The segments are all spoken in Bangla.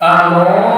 Amor.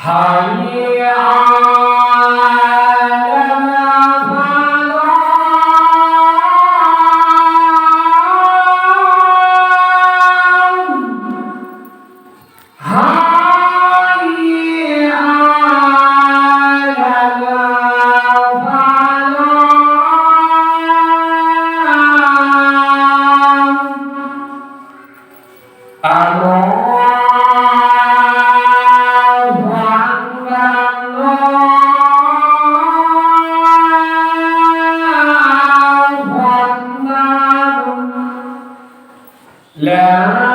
Hallelujah. لا